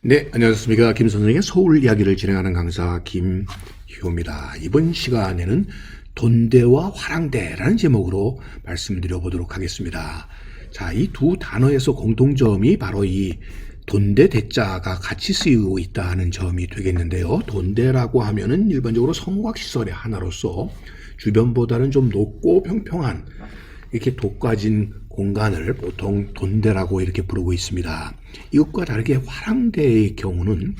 네, 안녕하십니까. 김 선생의 서울 이야기를 진행하는 강사 김효입니다. 이번 시간에는 돈대와 화랑대라는 제목으로 말씀드려 보도록 하겠습니다. 자, 이 두 단어에서 공통점이 바로 이 돈대 대자가 같이 쓰이고 있다는 점이 되겠는데요. 돈대라고 하면은 일반적으로 성곽시설의 하나로서 주변보다는 좀 높고 평평한 이렇게 독과진 공간을 보통 돈대라고 이렇게 부르고 있습니다. 이것과 다르게 화랑대의 경우는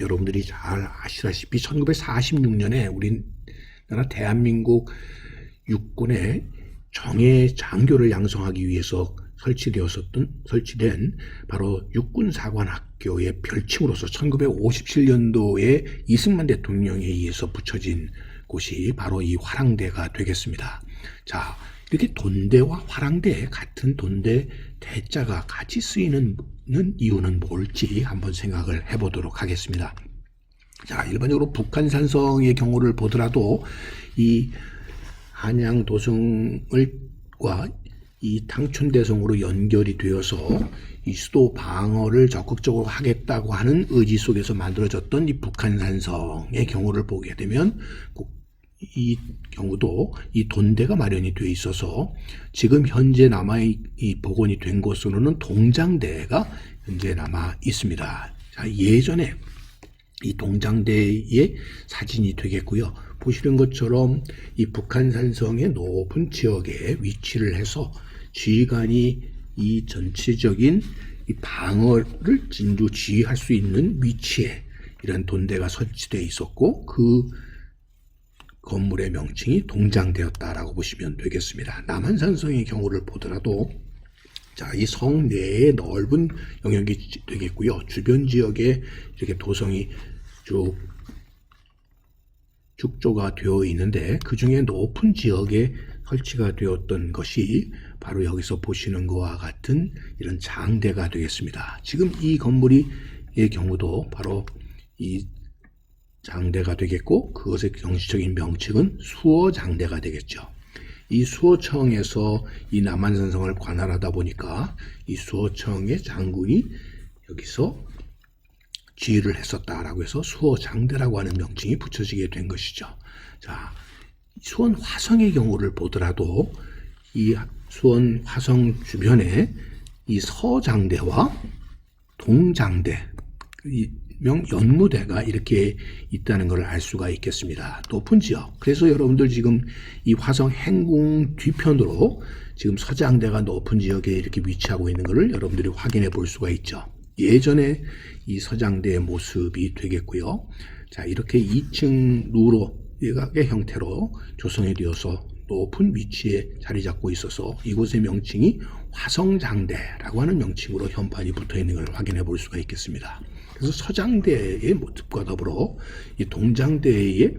여러분들이 잘 아시다시피 1946년에 우리나라 대한민국 육군의 정예 장교를 양성하기 위해서 설치되었었던 설치된 바로 육군사관학교의 별칭으로서 1957년도에 이승만 대통령에 의해서 붙여진 곳이 바로 이 화랑대가 되겠습니다. 자, 이렇게 돈대와 화랑대 같은 돈대 대자가 같이 쓰이는 이유는 뭘지 한번 생각을 해보도록 하겠습니다. 자, 일반적으로 북한산성의 경우를 보더라도 이 한양 도성을과 이 당춘대성으로 연결이 되어서 이 수도 방어를 적극적으로 하겠다고 하는 의지 속에서 만들어졌던 이 북한산성의 경우를 보게 되면 이 경우도 이 돈대가 마련이 돼 있어서 지금 현재 남아 이 복원이 된 곳으로는 동장대가 현재 남아 있습니다. 자, 예전에 이 동장대의 사진이 되겠고요. 보시는 것처럼 이 북한산성의 높은 지역에 위치를 해서 지휘관이 이 전체적인 이 방어를 진주 지휘할 수 있는 위치에 이런 돈대가 설치되어 있었고 그 건물의 명칭이 동장되었다라고 보시면 되겠습니다. 남한산성의 경우를 보더라도 자, 이 성 내에 넓은 영역이 되겠고요. 주변 지역에 이렇게 도성이 쭉 축조가 되어 있는데 그 중에 높은 지역에 설치가 되었던 것이 바로 여기서 보시는 것과 같은 이런 장대가 되겠습니다. 지금 이 건물이 의 경우도 바로 이 장대가 되겠고 그것의 정식적인 명칭은 수어장대가 되겠죠. 이 수어청에서 이 남한산성을 관할하다 보니까 이 수어청의 장군이 여기서 지휘를 했었다라고 해서 수어장대라고 하는 명칭이 붙여지게 된 것이죠. 자, 수원 화성의 경우를 보더라도 이 수원 화성 주변에 이 서장대와 동장대, 이 명 연무대가 이렇게 있다는 것을 알 수가 있겠습니다. 높은 지역. 그래서 여러분들 지금 이 화성 행궁 뒤편으로 지금 서장대가 높은 지역에 이렇게 위치하고 있는 것을 여러분들이 확인해 볼 수가 있죠. 예전에 이 서장대의 모습이 되겠고요. 자, 이렇게 2층 루로 일각의 형태로 조성이 되어서 높은 위치에 자리 잡고 있어서 이곳의 명칭이 화성장대라고 하는 명칭으로 현판이 붙어 있는 걸 확인해 볼 수가 있겠습니다. 그래서 서장대의 모습과 더불어 이 동장대의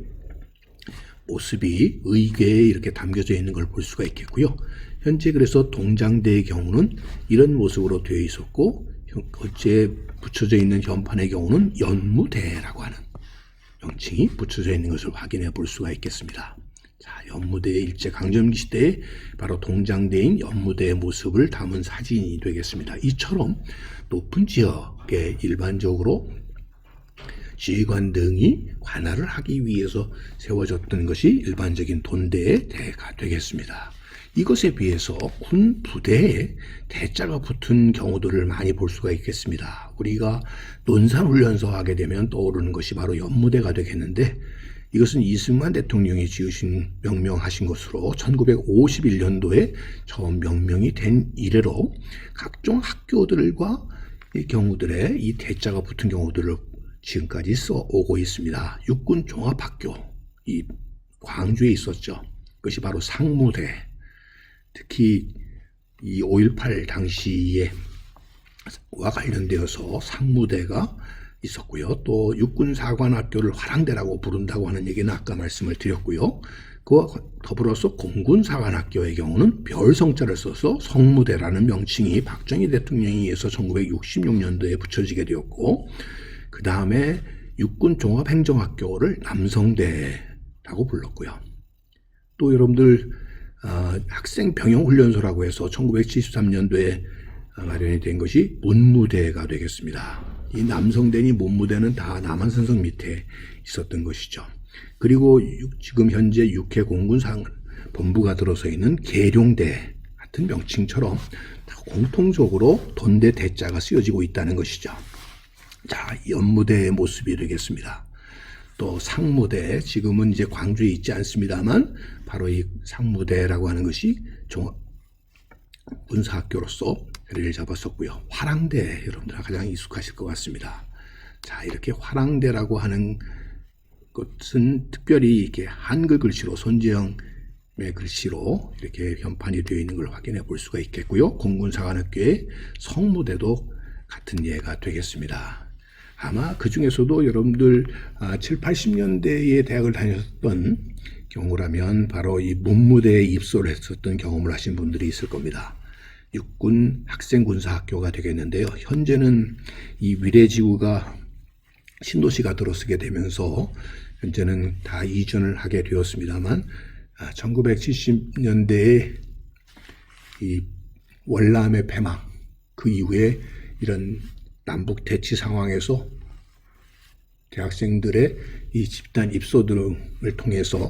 모습이 의궤에 이렇게 담겨져 있는 걸 볼 수가 있겠고요. 현재 그래서 동장대의 경우는 이런 모습으로 되어 있었고 어째 붙여져 있는 현판의 경우는 연무대라고 하는 명칭이 붙여져 있는 것을 확인해 볼 수가 있겠습니다. 자, 연무대의 일제 강점기 시대에 바로 동장대인 연무대의 모습을 담은 사진이 되겠습니다. 이처럼 높은 지역에 일반적으로 지휘관 등이 관할을 하기 위해서 세워졌던 것이 일반적인 돈대의 대가 되겠습니다. 이것에 비해서 군 부대에 대자가 붙은 경우들을 많이 볼 수가 있겠습니다. 우리가 논산훈련소 하게 되면 떠오르는 것이 바로 연무대가 되겠는데 이것은 이승만 대통령이 지으신 명명하신 것으로 1951년도에 처음 명명이 된 이래로 각종 학교들과 이 경우들에 이 대자가 붙은 경우들을 지금까지 써오고 있습니다. 육군 종합학교 이 광주에 있었죠. 그것이 바로 상무대. 특히 이 5.18 당시에 와 관련되어서 상무대가 있었고요. 또 육군사관학교를 화랑대라고 부른다고 하는 얘기는 아까 말씀을 드렸고요. 그와 더불어서 공군사관학교의 경우는 별성자를 써서 성무대라는 명칭이 박정희 대통령에 의해서 1966년도에 붙여지게 되었고 그 다음에 육군종합행정학교를 남성대라고 불렀고요. 또 여러분들 어, 학생 병영훈련소라고 해서 1973년도에 마련이 된 것이 문무대가 되겠습니다. 이 남성대니 몸무대는 다 남한산성 밑에 있었던 것이죠. 그리고 육- 지금 현재 육해 공군 상 본부가 들어서 있는 계룡대 같은 명칭처럼 다 공통적으로 돈대 대자가 쓰여지고 있다는 것이죠. 자, 연무대의 모습이 되겠습니다. 또 상무대, 지금은 이제 광주에 있지 않습니다만, 바로 이 상무대라고 하는 것이 종, 군사학교로서 를 잡았었고요. 화랑대, 여러분들 가장 익숙하실 것 같습니다. 자, 이렇게 화랑대라고 하는 것은 특별히 이렇게 한글 글씨로 손재영의 글씨로 이렇게 현판이 되어 있는 걸 확인해 볼 수가 있겠고요. 공군사관학교의 성무대도 같은 예가 되겠습니다. 아마 그 중에서도 여러분들 아, 7, 80년대에 대학을 다녔던 경우라면 바로 이 문무대에 입소를 했었던 경험을 하신 분들이 있을 겁니다. 육군 학생군사학교가 되겠는데요. 현재는 이 위례지구가 신도시가 들어서게 되면서 현재는 다 이전을 하게 되었습니다만 1970년대에 이 월남의 패망 그 이후에 이런 남북 대치 상황에서 대학생들의 이 집단 입소 등을 통해서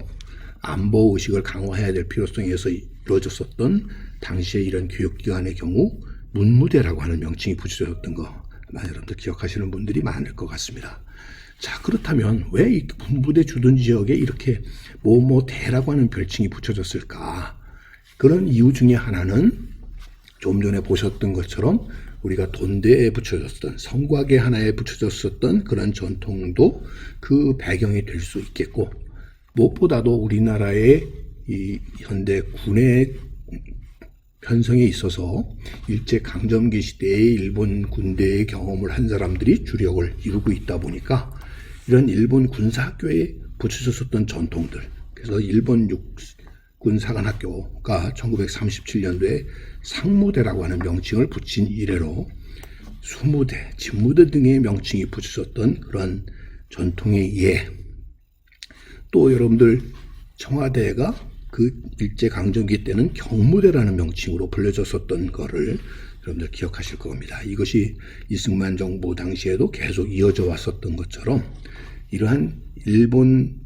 안보 의식을 강화해야 될 필요성에서 이루어졌었던 당시에 이런 교육기관의 경우 문무대라고 하는 명칭이 붙여졌던 거 아마 여러분들 기억하시는 분들이 많을 것 같습니다. 자 그렇다면 왜 이 문무대 주둔 지역에 이렇게 뭐뭐 대라고 하는 별칭이 붙여졌을까? 그런 이유 중에 하나는 좀 전에 보셨던 것처럼 우리가 돈대에 붙여졌던 성곽의 하나에 붙여졌었던 그런 전통도 그 배경이 될 수 있겠고 무엇보다도 우리나라의 이 현대 군의 편성에 있어서 일제 강점기 시대의 일본 군대의 경험을 한 사람들이 주력을 이루고 있다 보니까 이런 일본 군사학교에 붙여졌었던 전통들 그래서 일본 육군 사관학교가 1937년도에 상무대라고 하는 명칭을 붙인 이래로 수무대, 집무대 등의 명칭이 붙여졌던 그런 전통의 예. 또 여러분들 청와대가 그 일제 강점기 때는 경무대라는 명칭으로 불려졌었던 거를 여러분들 기억하실 겁니다. 이것이 이승만 정부 당시에도 계속 이어져 왔었던 것처럼 이러한 일본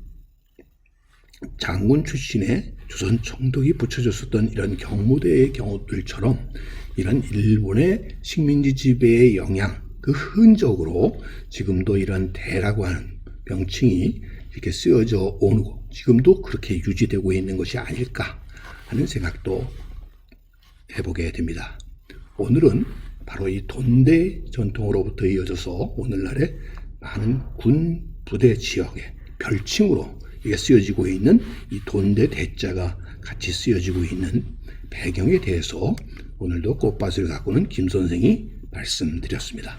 장군 출신의 조선 총독이 붙여졌었던 이런 경무대의 경우들처럼 이런 일본의 식민지 지배의 영향, 그 흔적으로 지금도 이런 대라고 하는 명칭이 이렇게 쓰여져 오고 지금도 그렇게 유지되고 있는 것이 아닐까 하는 생각도 해보게 됩니다. 오늘은 바로 이 돈대 전통으로부터 이어져서 오늘날의 많은 군 부대 지역의 별칭으로 이게 쓰여지고 있는 이 돈대 대자가 같이 쓰여지고 있는 배경에 대해서 오늘도 꽃밭을 가꾸는 김 선생이 말씀드렸습니다.